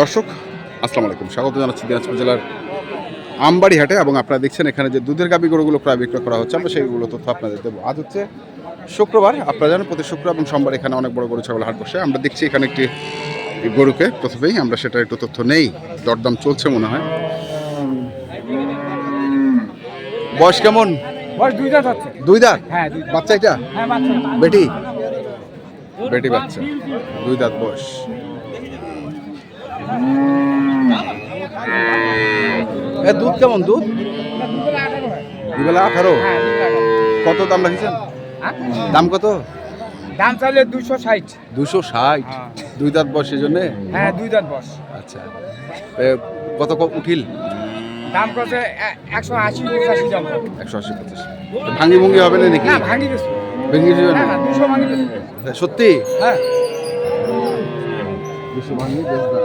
দর্শক আসসালামু আলাইকুম। স্বাগত জানাচ্ছি দিনাজপুর জেলার আমবাড়ি হাটে এবং আপনারা দেখছেন এখানে যে দুধের গাবি গরুগুলো ক্রয় বিক্রয় করা হচ্ছে আমরা সেইগুলো তথ্য আপনাদের দেবো। আজ হচ্ছে শুক্রবার আপনারা জানেন প্রতি শুক্রবার এবং সোমবার এখানে অনেক বড় গরু ছাগল হাট বসে। আমরা দেখছি এখানে একটি গরুকে প্রথমেই আমরা সেটা একটু তথ্য নেই। দরদাম চলছে মনে হয়। বয়স কেমন? বয়স দুই দাঁত হচ্ছে। দুই দাঁত? হ্যাঁ বাচ্চা এটা? হ্যাঁ বাচ্চা। বেটি? বেটি বাচ্চা। দুই দাঁত বয়স। এ দুধ কেমন দুধ? দুবেলা আঠারো। হ্যাঁ। কত দাম রাখিছেন? হ্যাঁ? দাম কত? দাম চাইলে দুশো ষাট। দুশো ষাট? হ্যাঁ। দুই দাঁত এই জন্যে? হ্যাঁ দুই দাঁত বস আচ্ছা। এ, কত উঠিল? দাম করছে এ- একশো আশি পঁচাশি দাম একশো আশি পঁচিশ। ভাঙ্গি ভুঙ্গি হবে না নাকি ভাঙি গেছে ভেঙে দুশো ভাঙি সত্যি? হ্যাঁ। দুশো ভাঙ্গি বেশ দাম।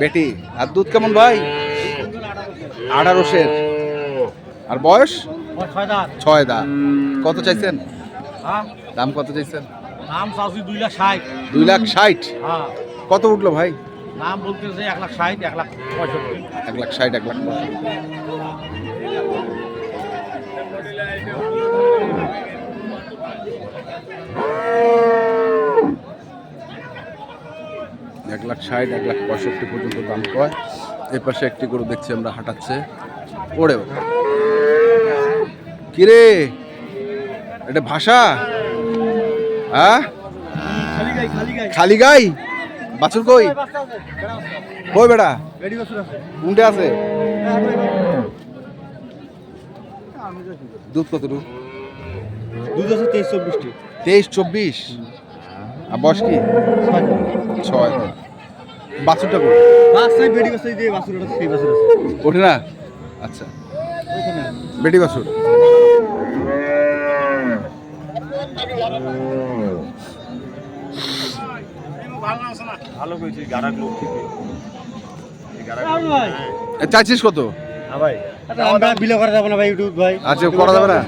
বেটি আর দুধ কেমন ভাই? আঠারোশের। আর বয়স? ছয় দা কত চাইছেন? হ্যাঁ? দাম কত চাইছেন? নাম চাষি দুই লাখ ষাট। দুই লাখ ষাট? হ্যাঁ। কত উঠল ভাই? নাম বলতে এক লাখ ষাট এক লাখ পঁয়ষট্টি। এক লাখ ষাট এক লাখ পঁয়ষট্টি। এক লাখ ষাট এক লাখ পঁয়ষট্টি পর্যন্ত দাম কয়। এই পাশে একটি গরু দেখছি আমরা হাঁটাচ্ছে। ওরে। কিরে এটা ভাষা? হ্যাঁ? খালি গাই? বাছুর কই? কই বেটা? আছে উন্ডে আছে। দুধ কতটুকু? দুধ আছে তেইশ চব্বিশটি। তেইশ চব্বিশ? আর বয়স কি? ছয়। বাছুরটা কই বাচ্চাই বেরি বাচ্চাই দিয়ে বাছুর সেই বাছুর আছে। ওঠে না? আচ্ছা। বেটি বাছুর। ভালো করেছি গাড়া লোক চাইছিস কত? আমরা বিলে করা যাবে না ভাই ইউটিউব ভাই। আচ্ছা করা যাবে না?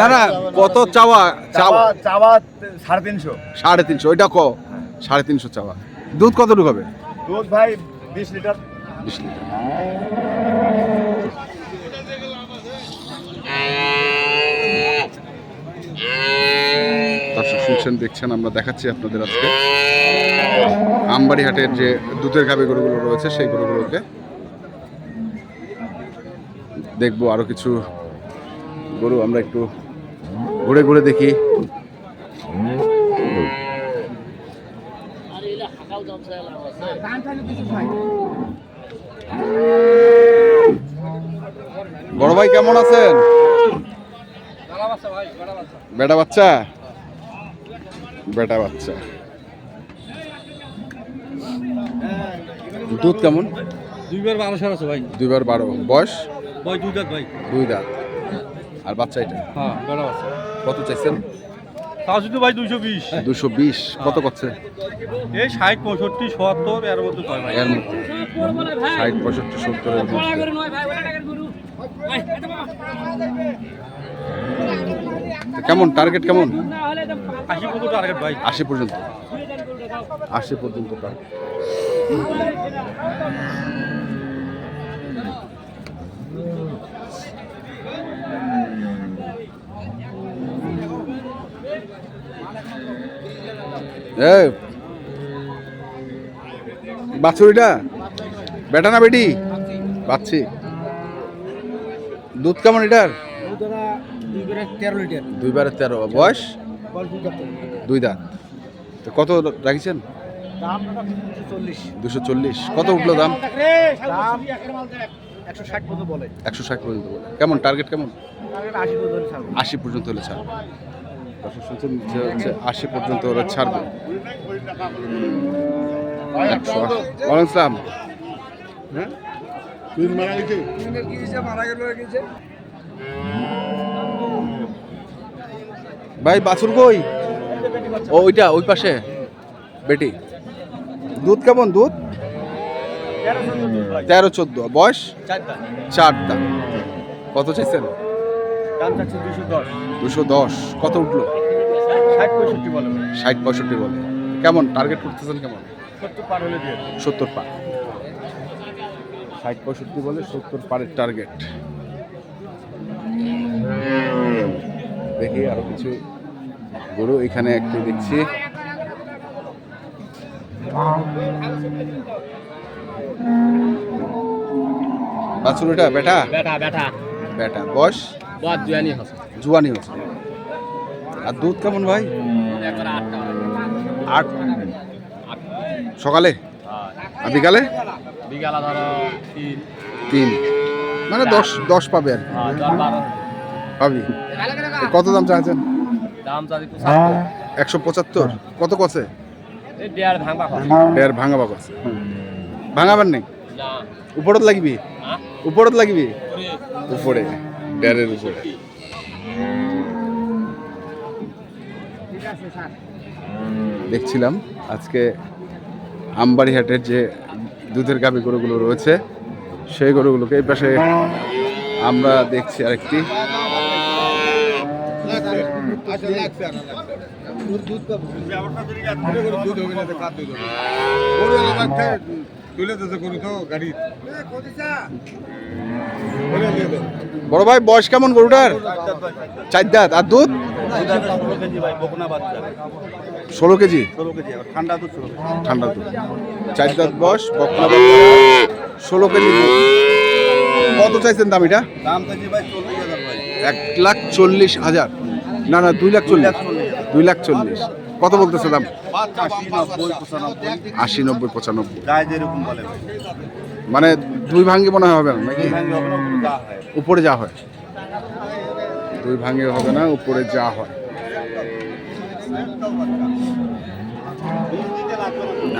না। না কত চাওয়া? চাওয়া চাওয়া? সাড়ে তিনশো। সাড়ে তিনশো ওইটা ক? সাড়ে তিনশো চাওয়া। দুধ কতটুকু হবে? দুধ ভাই বিশ লিটার। বিশ লিটার। দর্শক শুনছেন দেখছেন আমরা দেখাচ্ছি আপনাদের আজকে। আমবাড়ি হাটের যে দুধের গাভী গরুগুলো রয়েছে সেই গরুগুলোকে দেখব আরও কিছু গরু আমরা একটু ঘুরে ঘুরে দেখি। বড় ভাই কেমন আছেন? বেটা বাচ্চা? বেটা বাচ্চা। দুধ কেমন? দুইবার বারোশো আছে ভাই দুইবার বারো। বয়স? বই দুই দাঁত ভাই। দুই দাঁত। আর বাচ্চা এটা? হ্যাঁ বড় আছে। কত চাইছেন? শুধু ভাই দুইশো বিশ। দুশো বিশ। কত করছে? এই ষাট পঁয়ষট্টি সত্তর এর মধ্যে কয় ভাই। এর মধ্যে। ষাট পঁয়ষট্টি কেমন? টার্গেট কেমন? আশি কত টার্গেট ভাই। আশি পর্যন্ত। আশি পর্যন্ত টার্গেট বাছুরিটা বেটা না বেটি? পাচ্ছি দুধ কেমন লিটার দুইবারে তেরো। বয়স? দুই দাঁত। তো কত রাখিছেন? দুশো চল্লিশ। কত উঠল দাম? একশো ষাট পর্যন্ত বলে। কেমন? টার্গেট কেমন? আশি পর্যন্ত আশি পর্যন্ত হলে ছাড় দর্শক শুনছেন যে হচ্ছে আশি পর্যন্ত ওরা ছাড়বে। একশো আশি। ওয়ালাইকুম ভাই বাছুর কই? ও ওইটা ওই পাশে। বেটি। দুধ কেমন দুধ? তেরো চোদ্দ। বয়স? চারটা। কত চাইছেন? দাম চাচ্ছে দুশো দশ। দুশো দশ। কত উঠল? ষাট পঁয়ষট্টি বলে ষাট পঁয়ষট্টি বলে। কেমন? টার্গেট করতেছেন কেমন? সত্তর পার হলে দিয়ে। সত্তর পার। ষাট পঁয়ষট্টি বলে সত্তর পারের টার্গেট দেখি আরও কিছু গরু এখানে একটি দেখছি। বাছুর এটা? বেটা বেটা বেটা বেটা বয়স? জুয়ানি হচ্ছে। আর দুধ কেমন ভাই? আট? সকালে? আর বিকালে? তিন। তিন। মানে দশ দশ পাবে আর। হ্যাঁ, পাবি? কত দাম চাঁদি পঁচাত্তর। একশো পঁচাত্তর? কত কছে দেড় ভাঙবা কছে ভাঙাবার নেই উপরত লাগবি? হ্যাঁ? উপরত লাগবি? উপরে। ডেরের উপরে। দেখছিলাম। আজকে আমবাড়ি হাটের যে দুধের গাভী গরুগুলো রয়েছে সেই গরুগুলোকে এই পাশে আমরা দেখছি আরেকটি। বড় ভাই, বয়স কেমন গরুটার? চার দাঁত। আর দুধ? ষোলো কেজি। ঠান্ডা দুধ। চার দাঁত বয়স, বকনা ষোলো কেজি কত চাইছেন দাম এটা? এক লাখ চল্লিশ হাজার। না না, দুই লাখ চল্লিশ। দুই লাখ চল্লিশ। কত বলতেছে দাম? আশি নব্বই পঁচানব্বই। মানে দুই ভাঙ্গি মনে হবে না নাকি? উপরে যা হয়। দুই ভাঙ্গে হবে না উপরে যা হয়।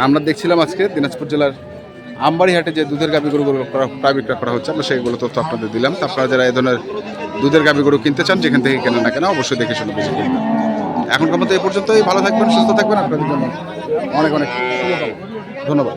আমরা দেখছিলাম আজকে দিনাজপুর জেলার আমবাড়ি হাটে যে দুধের গাভী গরুগুলো বিক্রয় করা হচ্ছে আমরা সেইগুলো তথ্য আপনাদের দিলাম। আপনারা যারা এই ধরনের দুধের গাভী গরু কিনতে চান যেখান থেকে কেনেন না কেন অবশ্যই দেখে শুনে বুঝে কিনবেন এখনকার মতো এ পর্যন্তই। ভালো থাকবেন সুস্থ থাকবেন আপনাদের জন্য অনেক অনেক। ধন্যবাদ।